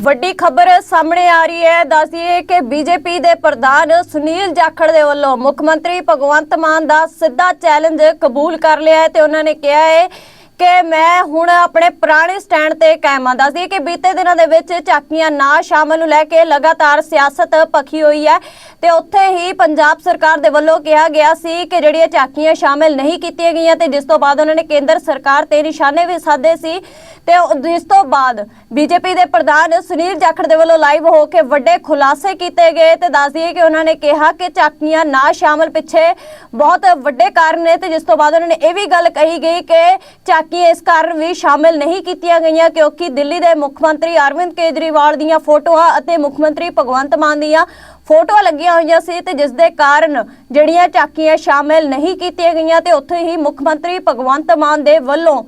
ਵੱਡੀ ਖਬਰ ਸਾਹਮਣੇ ਆ ਰਹੀ ਹੈ। ਦੱਸਦੀਏ ਕਿ ਬੀਜੇਪੀ ਦੇ ਪ੍ਰਧਾਨ ਸੁਨੀਲ ਜਾਖੜ ਦੇ ਵੱਲੋਂ ਮੁੱਖ ਮੰਤਰੀ ਭਗਵੰਤ ਮਾਨ ਦਾ ਸਿੱਧਾ ਚੈਲੰਜ ਕਬੂਲ ਕਰ ਲਿਆ ਹੈ ਤੇ ਉਹਨਾਂ ਨੇ ਕਿਹਾ ਹੈ ਕਿ ਮੈਂ ਹੁਣ ਆਪਣੇ ਪੁਰਾਣੇ ਸਟੈਂਡ ਤੇ ਕਾਇਮ ਹਾਂ ਦੱਸਦੀ ਕਿ ਬੀਤੇ ਦਿਨਾਂ ਦੇ ਵਿੱਚ ਝਾਕੀਆਂ ਨਾ ਸ਼ਾਮਲ ਨੂੰ ਲੈ ਕੇ ਲਗਾਤਾਰ ਸਿਆਸਤ ਪਖੀ ਹੋਈ ਹੈ ਤੇ ਉੱਥੇ ਹੀ ਪੰਜਾਬ ਸਰਕਾਰ ਦੇ ਵੱਲੋਂ ਕਿਹਾ ਗਿਆ ਸੀ ਕਿ ਜਿਹੜੀਆਂ ਝਾਕੀਆਂ ਸ਼ਾਮਲ ਨਹੀਂ ਕੀਤੀਆਂ ਗਈਆਂ ਤੇ ਜਿਸ ਤੋਂ ਬਾਅਦ ਉਹਨਾਂ ਨੇ ਕੇਂਦਰ ਸਰਕਾਰ ਤੇ ਨਿਸ਼ਾਨੇ ਵੀ ਸਾਧੇ ਸੀ ਤੇ ਜਿਸ ਤੋਂ ਬਾਅਦ ਬੀਜੇਪੀ ਦੇ ਪ੍ਰਧਾਨ ਸੁਨੀਲ ਜਾਖੜ ਦੇ ਵੱਲੋਂ ਲਾਈਵ ਹੋ ਕੇ ਵੱਡੇ ਖੁਲਾਸੇ ਕੀਤੇ ਗਏ ਤੇ ਦੱਸ ਦਈਏ ਕਿ ਉਹਨਾਂ ਨੇ ਕਿਹਾ ਕਿ ਝਾਕੀਆਂ ਨਾ ਸ਼ਾਮਲ ਪਿੱਛੇ ਬਹੁਤ ਵੱਡੇ ਕਾਰਨ ਨੇ ਤੇ ਜਿਸ ਤੋਂ ਬਾਅਦ ਉਹਨਾਂ ਨੇ ਇਹ ਵੀ ਗੱਲ ਕਹੀ ਗਈ ਕਿ ਝਾਕੀਆਂ ਇਸ ਕਾਰਨ ਵੀ ਸ਼ਾਮਲ ਨਹੀਂ ਕੀਤੀਆਂ ਗਈਆਂ, ਕਿਉਂਕਿ ਦਿੱਲੀ ਦੇ ਮੁੱਖ ਮੰਤਰੀ ਅਰਵਿੰਦ ਕੇਜਰੀਵਾਲ ਦੀਆਂ ਫੋਟੋਆਂ ਅਤੇ ਮੁੱਖ ਮੰਤਰੀ ਭਗਵੰਤ ਮਾਨ ਦੀਆਂ ਫੋਟੋਆਂ ਲੱਗੀਆਂ ਹੋਈਆਂ ਸੀ ਤੇ ਜਿਸ ਦੇ ਕਾਰਨ ਜਿਹੜੀਆਂ ਝਾਕੀਆਂ ਸ਼ਾਮਿਲ ਨਹੀਂ ਕੀਤੀਆਂ ਗਈਆਂ ਤੇ ਉੱਥੇ ਹੀ ਮੁੱਖ ਮੰਤਰੀ ਭਗਵੰਤ ਮਾਨ ਦੇ ਵੱਲੋਂ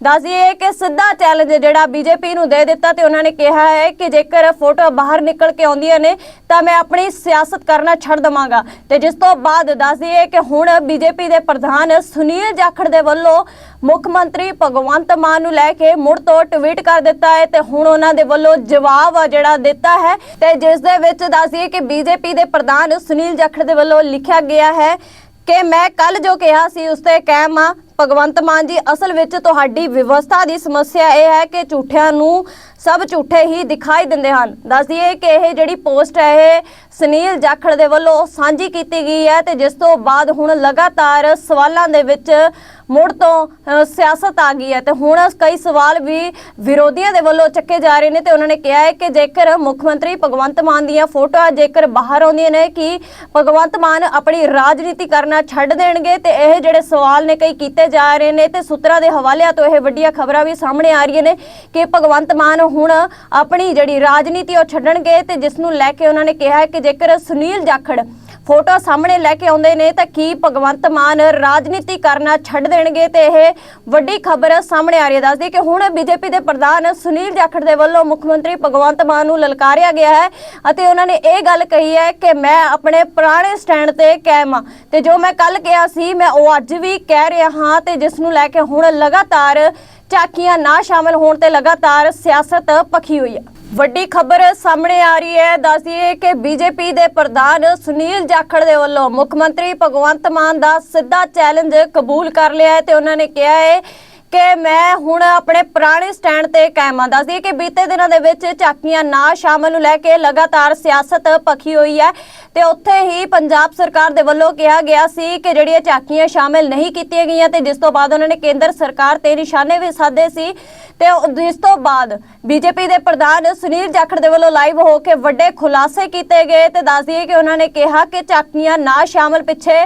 ਦੱਸਦੀਏ ਕਿ ਸਿੱਧਾ ਚੈਲੰਜ ਜਿਹੜਾ ਬੀਜੇਪੀ ਨੂੰ ਦੇ ਦਿੱਤਾ ਤੇ ਉਹਨਾਂ ਨੇ ਕਿਹਾ ਹੈ ਕਿ ਜੇਕਰ ਫੋਟੋ ਬਾਹਰ ਨਿਕਲ ਕੇ ਆਉਂਦੀਆਂ ਨੇ, ਤਾਂ ਮੈਂ ਆਪਣੀ ਸਿਆਸਤ ਕਰਨਾ ਛੱਡ ਦਵਾਂਗਾ। ਤੇ ਜਿਸ ਤੋਂ ਬਾਅਦ ਦੱਸਦੀਏ ਕਿ ਹੁਣ ਬੀਜੇਪੀ ਦੇ ਪ੍ਰਧਾਨ ਸੁਨੀਲ ਜਾਖੜ ਦੇ ਵੱਲੋਂ ਮੁੱਖ ਮੰਤਰੀ ਭਗਵੰਤ ਮਾਨ ਨੂੰ ਲੈ ਕੇ ਮੁੜ ਤੋਂ ਟਵੀਟ ਕਰ ਦਿੱਤਾ ਹੈ ਤੇ ਹੁਣ ਉਹਨਾਂ ਦੇ ਵੱਲੋਂ ਜਵਾਬ ਆ ਜਿਹੜਾ ਦਿੱਤਾ ਹੈ ਤੇ ਜਿਸ ਦੇ ਵਿੱਚ ਦੱਸਦੀਏ ਕਿ ਬੀਜੇਪੀ ਦੇ ਪ੍ਰਧਾਨ ਸੁਨੀਲ ਜਾਖੜ ਦੇ ਵੱਲੋਂ ਲਿਖਿਆ ਗਿਆ ਹੈ ਕਿ ਮੈਂ ਕੱਲ ਜੋ ਕਿਹਾ ਸੀ, ਉਸ ਤੇ ਕਾਇਮ ਆ ਭਗਵੰਤ ਮਾਨ ਜੀ ਅਸਲ ਵਿੱਚ ਤੁਹਾਡੀ ਵਿਵਸਥਾ ਦੀ ਸਮੱਸਿਆ ਇਹ ਹੈ ਕਿ ਝੂਠਿਆਂ ਨੂੰ ਸਭ ਝੂਠੇ ਹੀ ਦਿਖਾਈ ਦਿੰਦੇ ਹਨ। ਦੱਸ ਦਈਏ ਕਿ ਇਹ ਜਿਹੜੀ ਪੋਸਟ ਹੈ, ਇਹ ਸੁਨੀਲ ਜਾਖੜ ਦੇ ਵੱਲੋਂ ਸਾਂਝੀ ਕੀਤੀ ਗਈ ਹੈ ਤੇ ਜਿਸ ਤੋਂ ਬਾਅਦ ਹੁਣ ਲਗਾਤਾਰ ਸਵਾਲਾਂ ਦੇ ਵਿੱਚ ਮੁੜ ਤੋਂ ਸਿਆਸਤ ਆ ਗਈ ਹੈ ਤੇ ਹੁਣ ਕਈ ਸਵਾਲ ਵੀ ਵਿਰੋਧੀਆਂ ਦੇ ਵੱਲੋਂ ਚੱਕੇ ਜਾ ਰਹੇ ਨੇ ਤੇ ਉਹਨਾਂ ਨੇ ਕਿਹਾ ਹੈ ਕਿ ਜੇਕਰ ਮੁੱਖ ਮੰਤਰੀ ਭਗਵੰਤ ਮਾਨ ਦੀਆਂ ਫੋਟੋਆਂ ਜੇਕਰ ਬਾਹਰ ਆਉਂਦੀਆਂ ਨੇ ਕਿ ਭਗਵੰਤ ਮਾਨ ਆਪਣੀ ਰਾਜਨੀਤੀ ਕਰਨਾ ਛੱਡ ਦੇਣਗੇ ਤੇ ਇਹ ਜਿਹੜੇ ਸਵਾਲ ਨੇ ਕਈ ਕੀਤੇ ਜਾ ਰਹੇ ਨੇ ਤੇ ਸੂਤਰਾਂ ਦੇ ਹਵਾਲਿਆਂ ਤੋਂ ਇਹ ਵੱਡੀਆਂ ਖਬਰਾਂ ਵੀ ਸਾਹਮਣੇ ਆ ਰਹੀਆਂ ਨੇ ਕਿ ਭਗਵੰਤ ਮਾਨ ਹੁਣ ਆਪਣੀ ਜਿਹੜੀ ਰਾਜਨੀਤੀ ਉਹ ਛੱਡਣਗੇ ਤੇ ਜਿਸ ਨੂੰ ਲੈ ਕੇ ਉਹਨਾਂ ਨੇ ਕਿਹਾ ਹੈ ਕਿ ਜੇਕਰ ਸੁਨੀਲ ਜਾਖੜ ਫੋਟੋ ਸਾਹਮਣੇ ਲੈ ਕੇ ਆਉਂਦੇ ਨੇ ਤਾਂ ਕੀ ਭਗਵੰਤ ਮਾਨ ਰਾਜਨੀਤੀ ਕਰਨਾ ਛੱਡ ਦੇਣਗੇ ਤੇ ਇਹ ਵੱਡੀ ਖਬਰ ਸਾਹਮਣੇ ਆ ਰਹੀ ਹੈ। ਦੱਸਦੀ ਕਿ ਹੁਣ ਬੀਜੇਪੀ ਦੇ ਪ੍ਰਧਾਨ ਸੁਨੀਲ ਜਾਖੜ ਦੇ ਵੱਲੋਂ ਮੁੱਖ ਮੰਤਰੀ ਭਗਵੰਤ ਮਾਨ ਨੂੰ ਲਲਕਾਰਿਆ ਗਿਆ ਹੈ ਅਤੇ ਉਹਨਾਂ ਨੇ ਇਹ ਗੱਲ ਕਹੀ ਹੈ ਕਿ ਮੈਂ ਆਪਣੇ ਪੁਰਾਣੇ ਸਟੈਂਡ ਤੇ ਕਾਇਮ ਹਾਂ ਤੇ ਜੋ ਮੈਂ ਕੱਲ ਕਿਹਾ ਸੀ, ਮੈਂ ਉਹ ਅੱਜ ਵੀ ਕਹਿ ਰਿਹਾ ਹਾਂ ਤੇ ਜਿਸ ਨੂੰ ਲੈ ਕੇ ਹੁਣ ਲਗਾਤਾਰ ਝਾਕੀਆਂ ਨਾ ਸ਼ਾਮਲ ਹੋਣ ਤੇ ਲਗਾਤਾਰ ਸਿਆਸਤ ਪਖੀ ਹੋਈ ਹੈ। ਵੱਡੀ ਖਬਰ ਸਾਹਮਣੇ ਆ ਰਹੀ ਹੈ। ਦੱਸਦੀਏ ਕਿ ਬੀਜੇਪੀ ਦੇ ਪ੍ਰਧਾਨ ਸੁਨੀਲ ਜਾਖੜ ਦੇ ਵੱਲੋਂ ਮੁੱਖ ਮੰਤਰੀ ਭਗਵੰਤ ਮਾਨ ਦਾ ਸਿੱਧਾ ਚੈਲੰਜ ਕਬੂਲ ਕਰ ਲਿਆ ਹੈ ਤੇ ਉਹਨਾਂ ਨੇ ਕਿਹਾ ਹੈ ਕਿ ਮੈਂ ਹੁਣ ਆਪਣੇ ਪੁਰਾਣੇ ਸਟੈਂਡ ਤੇ ਕਾਇਮ ਹਾਂ। ਦੱਸਦੀਏ ਕਿ ਬੀਤੇ ਦਿਨਾਂ ਦੇ ਵਿੱਚ ਝਾਕੀਆਂ ਨਾ ਸ਼ਾਮਲ ਨੂੰ ਲੈ ਕੇ ਲਗਾਤਾਰ ਸਿਆਸਤ ਪਖੀ ਹੋਈ ਹੈ ਤੇ ਉੱਥੇ ਹੀ ਪੰਜਾਬ ਸਰਕਾਰ ਦੇ ਵੱਲੋਂ ਕਿਹਾ ਗਿਆ ਸੀ ਕਿ ਜਿਹੜੀਆਂ ਝਾਕੀਆਂ ਸ਼ਾਮਲ ਨਹੀਂ ਕੀਤੀਆਂ ਗਈਆਂ ਤੇ ਜਿਸ ਤੋਂ ਬਾਅਦ ਉਹਨਾਂ ਨੇ ਕੇਂਦਰ ਸਰਕਾਰ ਤੇ ਨਿਸ਼ਾਨੇ ਵੀ ਸਾਧੇ ਸੀ ਤੇ ਜਿਸ ਤੋਂ ਬਾਅਦ ਬੀਜੇਪੀ ਦੇ ਪ੍ਰਧਾਨ ਸੁਨੀਲ ਜਾਖੜ ਦੇ ਵੱਲੋਂ ਲਾਈਵ ਹੋ ਕੇ ਵੱਡੇ ਖੁਲਾਸੇ ਕੀਤੇ ਗਏ ਤੇ ਦੱਸ ਦਈਏ ਕਿ ਉਹਨਾਂ ਨੇ ਕਿਹਾ ਕਿ ਝਾਕੀਆਂ ਨਾ ਸ਼ਾਮਲ ਪਿੱਛੇ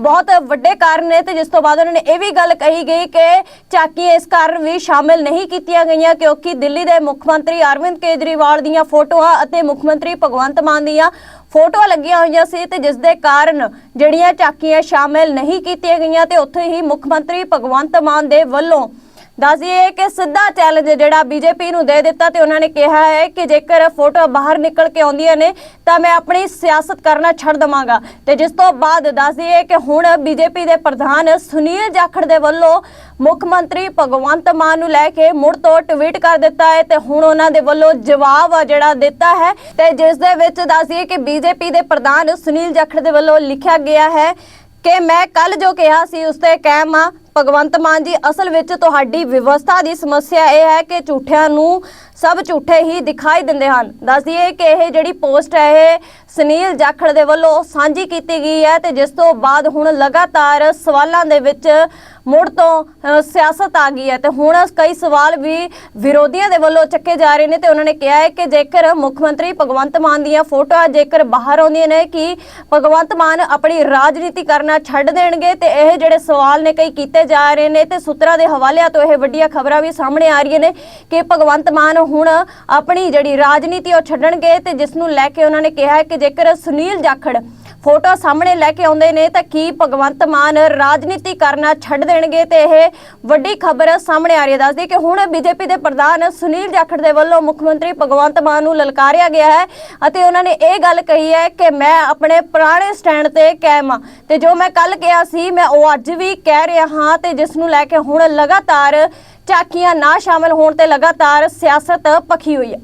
ਬਹੁਤ ਵੱਡੇ ਕਾਰਨ ਨੇ ਤੇ ਜਿਸ ਤੋਂ ਬਾਅਦ ਉਹਨਾਂ ਨੇ ਇਹ ਵੀ ਗੱਲ ਕਹੀ ਗਈ ਕਿ ਝਾਕੀਆਂ ਇਸ ਕਾਰਨ ਵੀ ਸ਼ਾਮਿਲ ਨਹੀਂ ਕੀਤੀਆਂ ਗਈਆਂ ਕਿਉਂਕਿ ਦਿੱਲੀ ਦੇ ਮੁੱਖ ਮੰਤਰੀ ਅਰਵਿੰਦ ਕੇਜਰੀਵਾਲ ਦੀਆਂ ਫੋਟੋਆਂ ਅਤੇ ਮੁੱਖ ਮੰਤਰੀ ਭਗਵੰਤ ਮਾਨ ਦੀਆਂ ਫੋਟੋਆਂ ਲੱਗੀਆਂ ਹੋਈਆਂ ਸੀ ਤੇ ਜਿਸ ਦੇ ਕਾਰਨ ਜਿਹੜੀਆਂ ਝਾਕੀਆਂ ਸ਼ਾਮਿਲ ਨਹੀਂ ਕੀਤੀਆਂ ਗਈਆਂ ਤੇ ਉੱਥੇ ਹੀ ਮੁੱਖ ਮੰਤਰੀ ਭਗਵੰਤ ਮਾਨ ਦੇ ਵੱਲੋਂ ਦੱਸਦੀਏ ਕਿ ਸਿੱਧਾ ਚੈਲੰਜ ਜਿਹੜਾ ਬੀਜੇਪੀ ਨੂੰ ਦੇ ਦਿੱਤਾ ਤੇ ਉਹਨਾਂ ਨੇ ਕਿਹਾ ਹੈ ਕਿ ਜੇਕਰ ਫੋਟੋ ਬਾਹਰ ਨਿਕਲ ਕੇ ਆਉਂਦੀਆਂ ਨੇ, ਤਾਂ ਮੈਂ ਆਪਣੀ ਸਿਆਸਤ ਕਰਨਾ ਛੱਡ ਦਵਾਂਗਾ। ਤੇ ਜਿਸ ਤੋਂ ਬਾਅਦ ਦੱਸਦੀਏ ਕਿ ਹੁਣ ਬੀਜੇਪੀ ਦੇ ਪ੍ਰਧਾਨ ਸੁਨੀਲ ਜਾਖੜ ਦੇ ਵੱਲੋਂ ਮੁੱਖ ਮੰਤਰੀ ਭਗਵੰਤ ਮਾਨ ਨੂੰ ਲੈ ਕੇ ਮੁੜ ਤੋਂ ਟਵੀਟ ਕਰ ਦਿੱਤਾ ਹੈ ਤੇ ਹੁਣ ਉਹਨਾਂ ਦੇ ਵੱਲੋਂ ਜਵਾਬ ਆ ਜਿਹੜਾ ਦਿੱਤਾ ਹੈ ਤੇ ਜਿਸ ਦੇ ਵਿੱਚ ਦੱਸਦੀਏ ਕਿ ਬੀਜੇਪੀ ਦੇ ਪ੍ਰਧਾਨ ਸੁਨੀਲ ਜਾਖੜ ਦੇ ਵੱਲੋਂ ਲਿਖਿਆ ਗਿਆ ਹੈ ਕਿ ਮੈਂ ਕੱਲ ਜੋ ਕਿਹਾ ਸੀ, ਉਸ ਤੇ ਕਾਇਮ ਆ ਭਗਵੰਤ ਮਾਨ ਜੀ, ਅਸਲ ਵਿੱਚ ਤੁਹਾਡੀ ਵਿਵਸਥਾ ਦੀ ਸਮੱਸਿਆ ਇਹ ਹੈ ਕਿ ਝੂਠਿਆਂ ਨੂੰ ਸਭ ਝੂਠੇ ਹੀ ਦਿਖਾਈ ਦਿੰਦੇ ਹਨ। ਦੱਸ ਦਈਏ ਕਿ ਇਹ ਜਿਹੜੀ ਪੋਸਟ ਹੈ, ਇਹ ਸੁਨੀਲ ਜਾਖੜ ਦੇ ਵੱਲੋਂ ਸਾਂਝੀ ਕੀਤੀ ਗਈ ਹੈ ਤੇ ਜਿਸ ਤੋਂ ਬਾਅਦ ਹੁਣ ਲਗਾਤਾਰ ਸਵਾਲਾਂ ਦੇ ਵਿੱਚ ਮੁੜ ਤੋਂ ਸਿਆਸਤ ਆ ਗਈ ਹੈ ਤੇ ਹੁਣ ਕਈ ਸਵਾਲ ਵੀ ਵਿਰੋਧੀਆਂ ਦੇ ਵੱਲੋਂ ਚੱਕੇ ਜਾ ਰਹੇ ਨੇ ਤੇ ਉਹਨਾਂ ਨੇ ਕਿਹਾ ਹੈ ਕਿ ਜੇਕਰ ਮੁੱਖ ਮੰਤਰੀ ਭਗਵੰਤ ਮਾਨ ਦੀਆਂ ਫੋਟੋਆਂ ਜੇਕਰ ਬਾਹਰ ਆਉਂਦੀਆਂ ਨੇ ਕਿ ਭਗਵੰਤ ਮਾਨ ਆਪਣੀ ਰਾਜਨੀਤੀ ਕਰਨਾ ਛੱਡ ਦੇਣਗੇ ਤੇ ਇਹ ਜਿਹੜੇ ਸਵਾਲ ਨੇ ਕਈ ਕੀਤੇ ਕੀਤੇ ਜਾ ਰਹੇ ਨੇ ਤੇ ਸੂਤਰਾਂ ਦੇ ਹਵਾਲਿਆਂ ਤੋਂ ਇਹ ਵੱਡੀਆਂ ਖਬਰਾਂ ਵੀ ਸਾਹਮਣੇ ਆ ਰਹੀਆਂ ਨੇ ਕਿ ਭਗਵੰਤ ਮਾਨ ਹੁਣ ਆਪਣੀ ਜਿਹੜੀ ਰਾਜਨੀਤੀ ਉਹ ਛੱਡਣਗੇ ਤੇ ਜਿਸ ਨੂੰ ਲੈ ਕੇ ਉਹਨਾਂ ਨੇ ਕਿਹਾ ਹੈ ਕਿ ਜੇਕਰ ਸੁਨੀਲ ਜਾਖੜ ਫੋਟੋ ਸਾਹਮਣੇ ਲੈ ਕੇ ਆਉਂਦੇ ਨੇ ਤਾਂ ਕੀ ਭਗਵੰਤ ਮਾਨ ਰਾਜਨੀਤੀ ਕਰਨਾ ਛੱਡ ਦੇਣਗੇ ਤੇ ਇਹ ਵੱਡੀ ਖਬਰ ਸਾਹਮਣੇ ਆ ਰਹੀ ਹੈ। ਦੱਸਦੀ ਕਿ ਹੁਣ ਬੀਜੇਪੀ ਦੇ ਪ੍ਰਧਾਨ ਸੁਨੀਲ ਜਾਖੜ ਦੇ ਵੱਲੋਂ ਮੁੱਖ ਮੰਤਰੀ ਭਗਵੰਤ ਮਾਨ ਨੂੰ ਲਲਕਾਰਿਆ ਗਿਆ ਹੈ ਅਤੇ ਉਹਨਾਂ ਨੇ ਇਹ ਗੱਲ ਕਹੀ ਹੈ ਕਿ ਮੈਂ ਆਪਣੇ ਪੁਰਾਣੇ ਸਟੈਂਡ ਤੇ ਕਾਇਮ ਹਾਂ ਤੇ ਜੋ ਮੈਂ ਕੱਲ ਕਿਹਾ ਸੀ, ਮੈਂ ਉਹ ਅੱਜ ਵੀ ਕਹਿ ਰਿਹਾ ਹਾਂ ਤੇ ਜਿਸ ਨੂੰ ਲੈ ਕੇ ਹੁਣ ਲਗਾਤਾਰ ਝਾਕੀਆਂ ਨਾ ਸ਼ਾਮਲ ਹੋਣ ਤੇ ਲਗਾਤਾਰ ਸਿਆਸਤ ਪਖੀ ਹੋਈ ਹੈ।